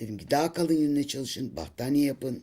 Dedim ki daha kalın yünle çalışın. Battaniye yapın.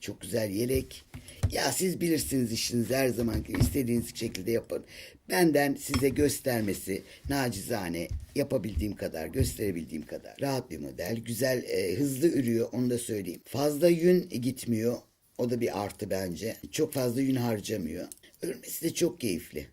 Çok güzel yelek. Ya siz bilirsiniz işinizi her zaman istediğiniz şekilde yapın. Benden size göstermesi nacizane yapabildiğim kadar, gösterebildiğim kadar. Rahat bir model. Güzel, e, hızlı ürüyor onu da söyleyeyim. Fazla yün gitmiyor. O da bir artı bence. Çok fazla yün harcamıyor. Örmesi de çok keyifli.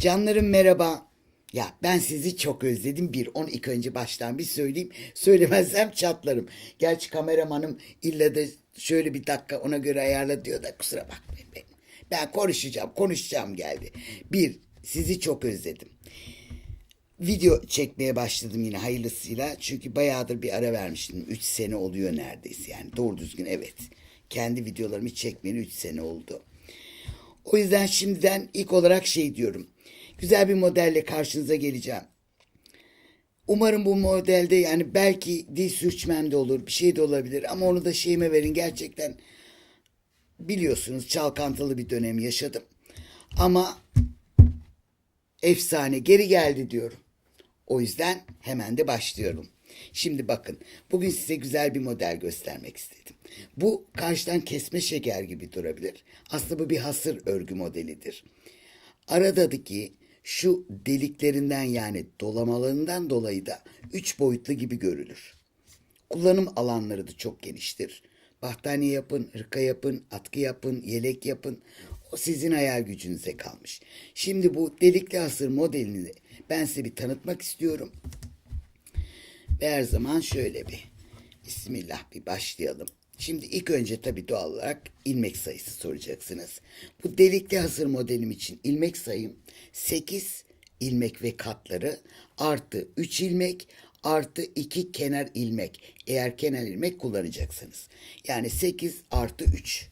Canlarım merhaba. Ya ben sizi çok özledim. Bir, onu ilk önce baştan bir söyleyeyim. Söylemezsem çatlarım. Gerçi kameramanım illa da şöyle bir dakika ona göre ayarla diyor da kusura bakmayın benim. Ben konuşacağım, konuşacağım geldi. Bir, sizi çok özledim. Video çekmeye başladım yine hayırlısıyla. Çünkü bayağıdır bir ara vermiştim. 3 sene oluyor neredeyse yani. Doğru düzgün evet. Kendi videolarımı çekmeyeli 3 sene oldu. O yüzden şimdiden ilk olarak şey diyorum. Güzel bir modelle karşınıza geleceğim. Umarım bu modelde yani belki dil sürçmem de olur, bir şey de olabilir ama onu da şeyime verin. Gerçekten biliyorsunuz çalkantılı bir dönem yaşadım. Ama efsane geri geldi diyorum. O yüzden hemen de başlıyorum. Şimdi bakın bugün size güzel bir model göstermek istedim. Bu karşıdan kesme şeker gibi durabilir. Aslında bu bir hasır örgü modelidir. Aradaki şu deliklerinden yani dolamalarından dolayı da üç boyutlu gibi görülür. Kullanım alanları da çok geniştir. Battaniye yapın, hırka yapın, atkı yapın, yelek yapın. O sizin hayal gücünüze kalmış. Şimdi bu delikli hasır modelini ben size bir tanıtmak istiyorum. Ve her zaman şöyle bir Bismillah bir başlayalım. Şimdi ilk önce tabii doğal olarak ilmek sayısı soracaksınız. Bu delikli hasır modelim için ilmek sayım 8 ilmek ve katları artı 3 ilmek artı 2 kenar ilmek. Eğer kenar ilmek kullanacaksınız. Yani 8 artı 3.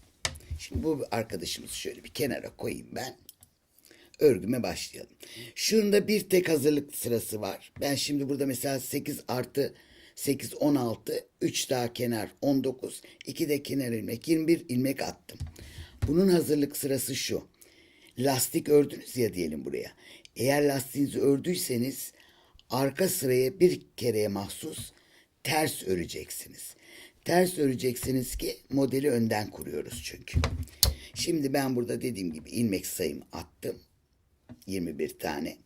Şimdi bu arkadaşımızı şöyle bir kenara koyayım ben örgüme başlayalım. Şunda bir tek hazırlık sırası var. Ben şimdi burada mesela 8 artı 8 16 3 daha kenar 19 2 de kenar ilmek 21 ilmek attım. Bunun hazırlık sırası şu. Lastik ördünüz ya diyelim buraya. Eğer lastiğinizi ördüyseniz arka sıraya bir kereye mahsus ters öreceksiniz. Ters öreceksiniz ki modeli önden kuruyoruz çünkü. Şimdi ben burada dediğim gibi ilmek sayımı attım. 21 tane.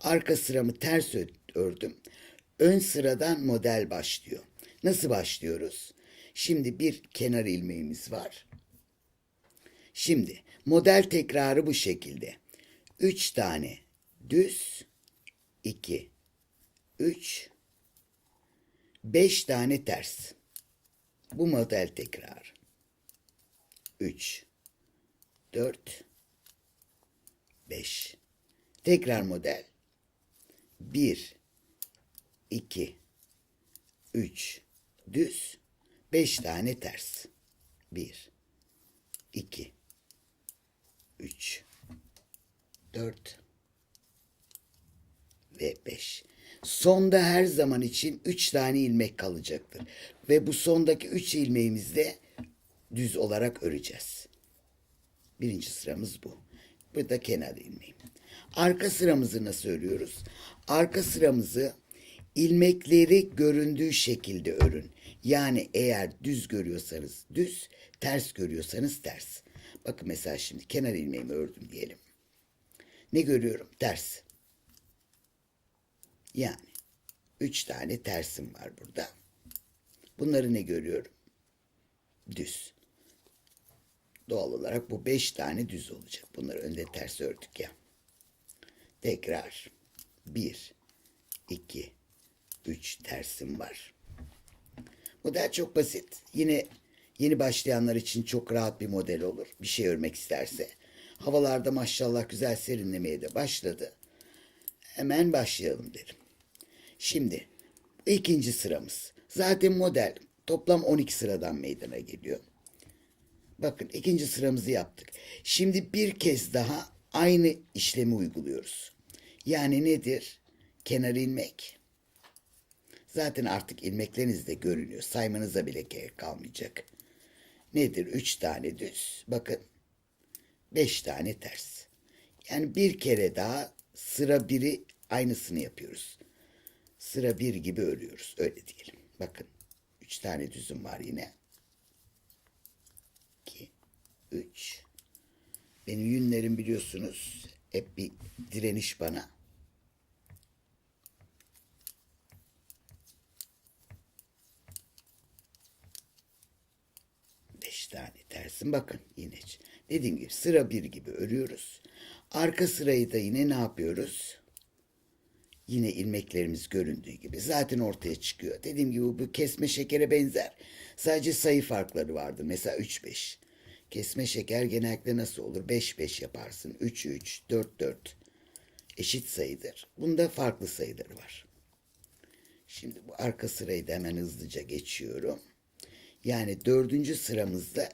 Arka sıramı ters ördüm. Ön sıradan model başlıyor. Nasıl başlıyoruz? Şimdi bir kenar ilmeğimiz var. Şimdi model tekrarı bu şekilde. 3 tane düz, 2, 3, 5 tane ters. Bu model tekrar. 3, 4, 5. Tekrar model. 1, 2, 3, düz, 5 tane ters. 1, 2, 3, 4 ve 5. Sonda her zaman için 3 tane ilmek kalacaktır. Ve bu sondaki 3 ilmeğimizi de düz olarak öreceğiz. Birinci sıramız bu. Bu da kenar ilmeğim. Arka sıramızı nasıl örüyoruz? Arka sıramızı ilmekleri göründüğü şekilde örün. Yani eğer düz görüyorsanız düz, ters görüyorsanız ters. Bakın mesela şimdi kenar ilmeğimi ördüm diyelim. Ne görüyorum? Ters. Yani üç tane tersim var burada. Bunları ne görüyorum? Düz. Doğal olarak bu beş tane düz olacak. Bunları önde ters ördük ya. Tekrar. Bir, iki, üç tersim var. Model çok basit. Yine yeni başlayanlar için çok rahat bir model olur. Bir şey örmek isterse. Havalarda maşallah güzel serinlemeye de başladı. Hemen başlayalım derim. Şimdi ikinci sıramız. Zaten model toplam 12 sıradan meydana geliyor. Bakın ikinci sıramızı yaptık. Şimdi bir kez daha aynı işlemi uyguluyoruz. Yani nedir? Kenar ilmek. Zaten artık ilmekleriniz de görünüyor. Saymanıza bile gerek kalmayacak. Nedir? Üç tane düz. Bakın. Beş tane ters. Yani bir kere daha sıra biri aynısını yapıyoruz. Sıra bir gibi örüyoruz. Öyle diyelim. Bakın. 3 tane düzüm var yine. 2 3 Benim yünlerim biliyorsunuz hep bir direniş bana. Beş tersim bakın yine. Dediğim gibi sıra bir gibi örüyoruz. Arka sırayı da yine ne yapıyoruz? Yine ilmeklerimiz göründüğü gibi zaten ortaya çıkıyor. Dediğim gibi bu kesme şekere benzer. Sadece sayı farkları vardır. Mesela 3-5. Kesme şeker genellikle nasıl olur? 5-5 yaparsın. 3-3, 4-4 eşit sayıdır. Bunda farklı sayıları var. Şimdi bu arka sırayı da hemen hızlıca geçiyorum. Yani dördüncü sıramızda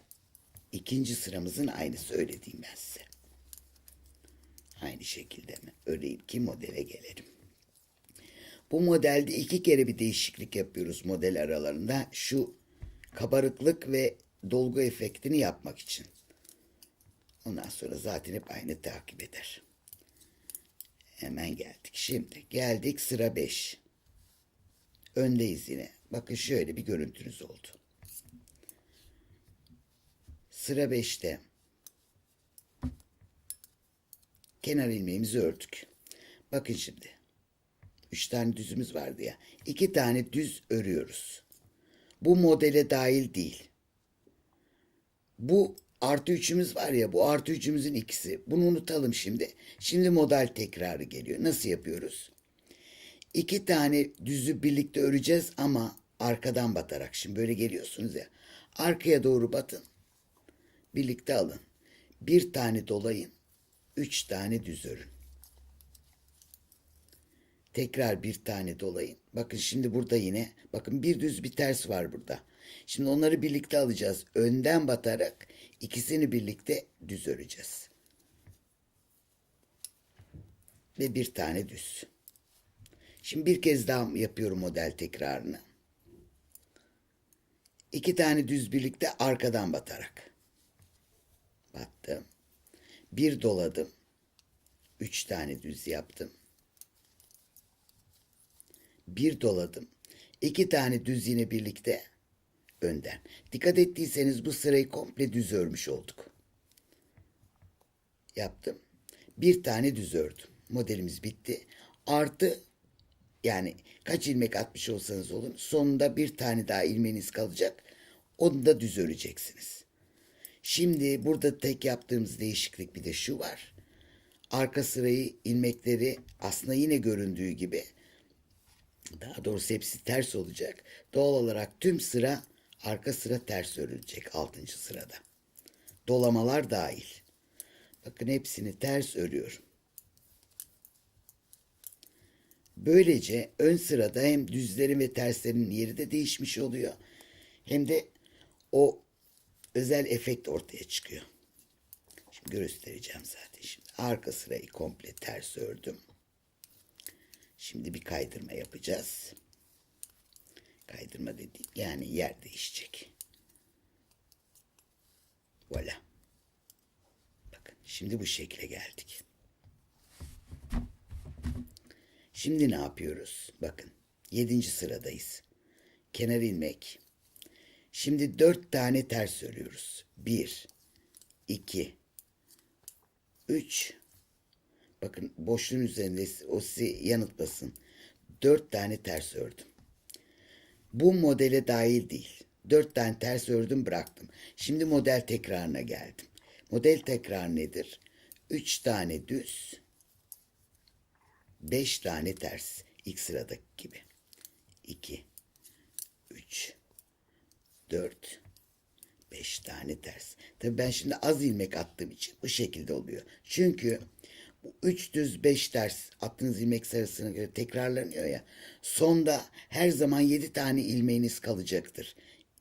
ikinci sıramızın aynısı öyle ben size. Aynı şekilde mi? Öyleyim ki modele gelelim. Bu modelde iki kere bir değişiklik yapıyoruz model aralarında. Şu kabarıklık ve dolgu efektini yapmak için. Ondan sonra zaten hep aynı takip eder. Hemen geldik. Şimdi geldik sıra 5. Öndeyiz yine. Bakın şöyle bir görüntünüz oldu. Sıra 5'te kenar ilmeğimizi ördük. Bakın şimdi. Üç tane düzümüz vardı ya. İki tane düz örüyoruz. Bu modele dahil değil. Bu artı üçümüz var ya bu artı üçümüzün ikisi. Bunu unutalım şimdi. Şimdi model tekrarı geliyor. Nasıl yapıyoruz? İki tane düzü birlikte öreceğiz ama arkadan batarak. Şimdi böyle geliyorsunuz ya. Arkaya doğru batın. Birlikte alın. Bir tane dolayın. Üç tane düz örün. Tekrar bir tane dolayın. Bakın şimdi burada yine bakın bir düz bir ters var burada. Şimdi onları birlikte alacağız. Önden batarak ikisini birlikte düz öreceğiz. Ve bir tane düz. Şimdi bir kez daha yapıyorum model tekrarını. İki tane düz birlikte arkadan batarak. Battım. Bir doladım. Üç tane düz yaptım bir doladım. İki tane düz yine birlikte önden. Dikkat ettiyseniz bu sırayı komple düz örmüş olduk. Yaptım. Bir tane düz ördüm. Modelimiz bitti. Artı yani kaç ilmek atmış olsanız olun sonunda bir tane daha ilmeğiniz kalacak. Onu da düz öreceksiniz. Şimdi burada tek yaptığımız değişiklik bir de şu var. Arka sırayı ilmekleri aslında yine göründüğü gibi daha doğrusu hepsi ters olacak. Doğal olarak tüm sıra arka sıra ters örülecek 6. sırada. Dolamalar dahil. Bakın hepsini ters örüyorum. Böylece ön sırada hem düzlerin ve terslerin yeri de değişmiş oluyor. Hem de o özel efekt ortaya çıkıyor. Şimdi göstereceğim zaten. Şimdi arka sırayı komple ters ördüm. Şimdi bir kaydırma yapacağız. Kaydırma dediğim yani yer değişecek. Voilà. Bakın şimdi bu şekle geldik. Şimdi ne yapıyoruz? Bakın yedinci sıradayız. Kenar ilmek. Şimdi dört tane ters örüyoruz. Bir, iki, üç, Bakın boşluğun üzerinde o sizi yanıltmasın. Dört tane ters ördüm. Bu modele dahil değil. Dört tane ters ördüm bıraktım. Şimdi model tekrarına geldim. Model tekrar nedir? Üç tane düz. Beş tane ters. İlk sıradaki gibi. İki. Üç. Dört. Beş tane ters. Tabii ben şimdi az ilmek attığım için bu şekilde oluyor. Çünkü bu üç düz beş ters attığınız ilmek sayısına göre tekrarlanıyor ya. Sonda her zaman yedi tane ilmeğiniz kalacaktır.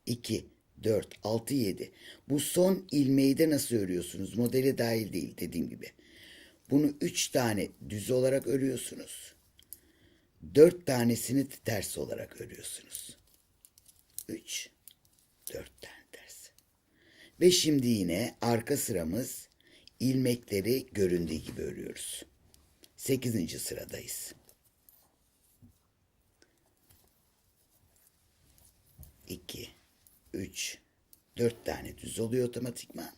2, 4, 6, 7. Bu son ilmeği de nasıl örüyorsunuz? Modele dahil değil dediğim gibi. Bunu üç tane düz olarak örüyorsunuz. Dört tanesini ters olarak örüyorsunuz. Üç, dört tane ters. Ve şimdi yine arka sıramız ilmekleri göründüğü gibi örüyoruz. 8. sıradayız. 2, 3, 4 tane düz oluyor otomatikman.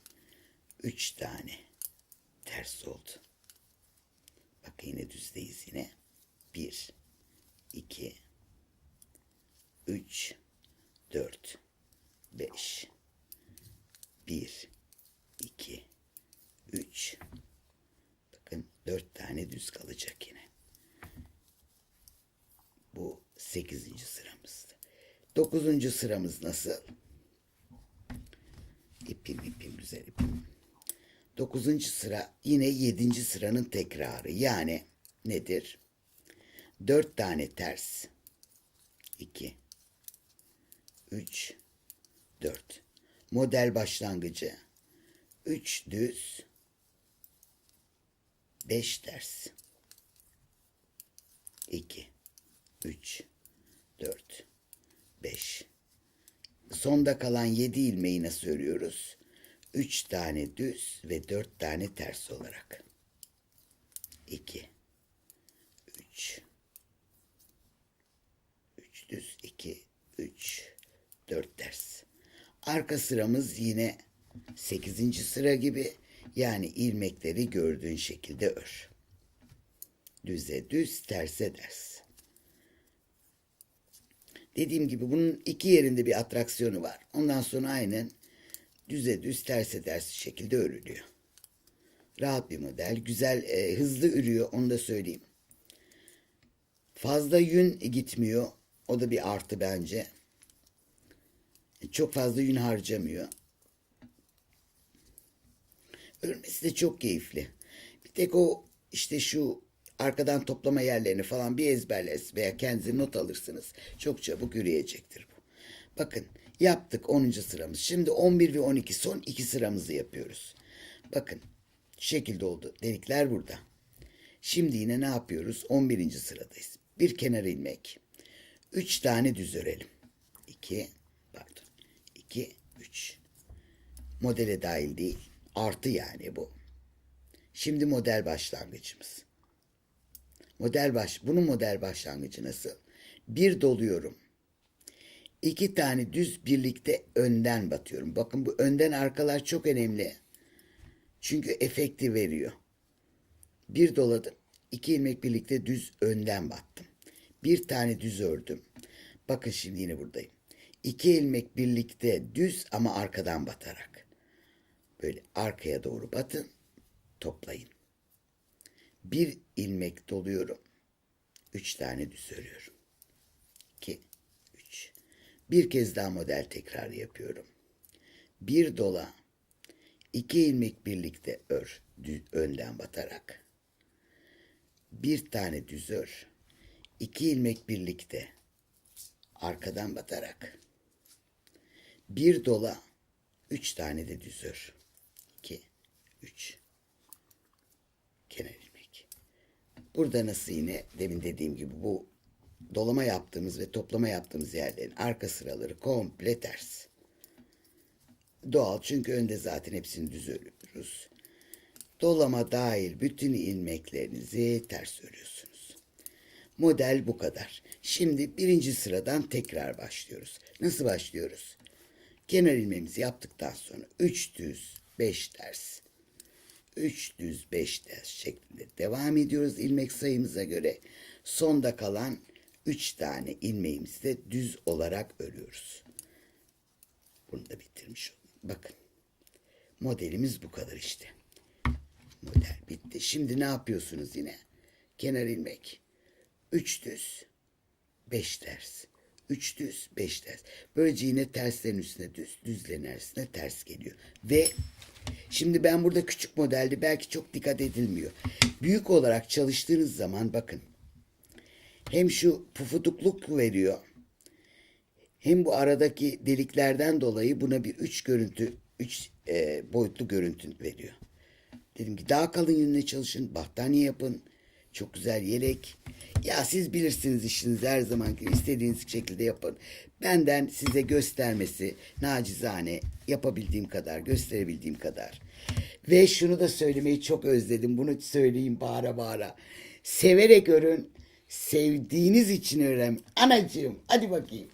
3 tane ters oldu. Bak yine düzdeyiz yine. 1, 2, 3, 4, 5, 1, 2, 3. Bakın 4 tane düz kalacak yine. Bu 8. sıramızdı. 9. sıramız nasıl? İpim ipim güzel ipim. 9. sıra yine 7. sıranın tekrarı. Yani nedir? 4 tane ters. 2 3 4 Model başlangıcı 3 düz 5 ters 2 3 4 5 Sonda kalan 7 ilmeği nasıl örüyoruz? 3 tane düz ve 4 tane ters olarak. 2 3 3 düz 2 3 4 ters. Arka sıramız yine 8. sıra gibi yani ilmekleri gördüğün şekilde ör. Düze düz, terse ters. Dediğim gibi bunun iki yerinde bir atraksiyonu var. Ondan sonra aynen düze düz, terse ters şekilde örülüyor. Rahat bir model. Güzel, e, hızlı ürüyor onu da söyleyeyim. Fazla yün gitmiyor. O da bir artı bence. Çok fazla yün harcamıyor. Örmesi de çok keyifli. Bir tek o işte şu arkadan toplama yerlerini falan bir ezberleriz veya kendinize not alırsınız. Çok çabuk yürüyecektir bu. Bakın yaptık 10. sıramız. Şimdi 11 ve 12 son iki sıramızı yapıyoruz. Bakın şekilde oldu. Delikler burada. Şimdi yine ne yapıyoruz? 11. sıradayız. Bir kenar ilmek. 3 tane düz örelim. 2 pardon. 2 3 modele dahil değil. Artı yani bu. Şimdi model başlangıcımız. Model baş, bunun model başlangıcı nasıl? Bir doluyorum. İki tane düz birlikte önden batıyorum. Bakın bu önden arkalar çok önemli. Çünkü efekti veriyor. Bir doladım. iki ilmek birlikte düz önden battım. Bir tane düz ördüm. Bakın şimdi yine buradayım. İki ilmek birlikte düz ama arkadan batarak. Böyle arkaya doğru batın. Toplayın. Bir ilmek doluyorum. Üç tane düz örüyorum. İki, üç. Bir kez daha model tekrar yapıyorum. Bir dola, iki ilmek birlikte ör, dü- önden batarak. Bir tane düz ör, iki ilmek birlikte arkadan batarak. Bir dola, üç tane de düz ör. İki, üç. Kenar ilmek. Burada nasıl yine demin dediğim gibi bu dolama yaptığımız ve toplama yaptığımız yerlerin arka sıraları komple ters. Doğal çünkü önde zaten hepsini düz örüyoruz. Dolama dahil bütün ilmeklerinizi ters örüyorsunuz. Model bu kadar. Şimdi birinci sıradan tekrar başlıyoruz. Nasıl başlıyoruz? Kenar ilmeğimizi yaptıktan sonra 3 düz, 5 ters. 3 düz 5 ters şeklinde devam ediyoruz ilmek sayımıza göre. Sonda kalan 3 tane ilmeğimizi de düz olarak örüyoruz. Bunu da bitirmiş oldum. Bakın. Modelimiz bu kadar işte. Model bitti. Şimdi ne yapıyorsunuz yine? Kenar ilmek. 3 düz. 5 ters. 3 düz, 5 ters. Böylece yine terslerin üstüne düz, düzlerin arasına ters geliyor. Ve şimdi ben burada küçük modelde belki çok dikkat edilmiyor. Büyük olarak çalıştığınız zaman bakın. Hem şu pufutukluk veriyor. Hem bu aradaki deliklerden dolayı buna bir üç görüntü, üç e, boyutlu görüntü veriyor. Dedim ki daha kalın yünle çalışın, battaniye yapın. Çok güzel yelek. Ya siz bilirsiniz işinizi her zaman istediğiniz şekilde yapın. Benden size göstermesi nacizane yapabildiğim kadar, gösterebildiğim kadar. Ve şunu da söylemeyi çok özledim. Bunu söyleyeyim bağıra bağıra. Severek örün, sevdiğiniz için öğren. Anacığım hadi bakayım.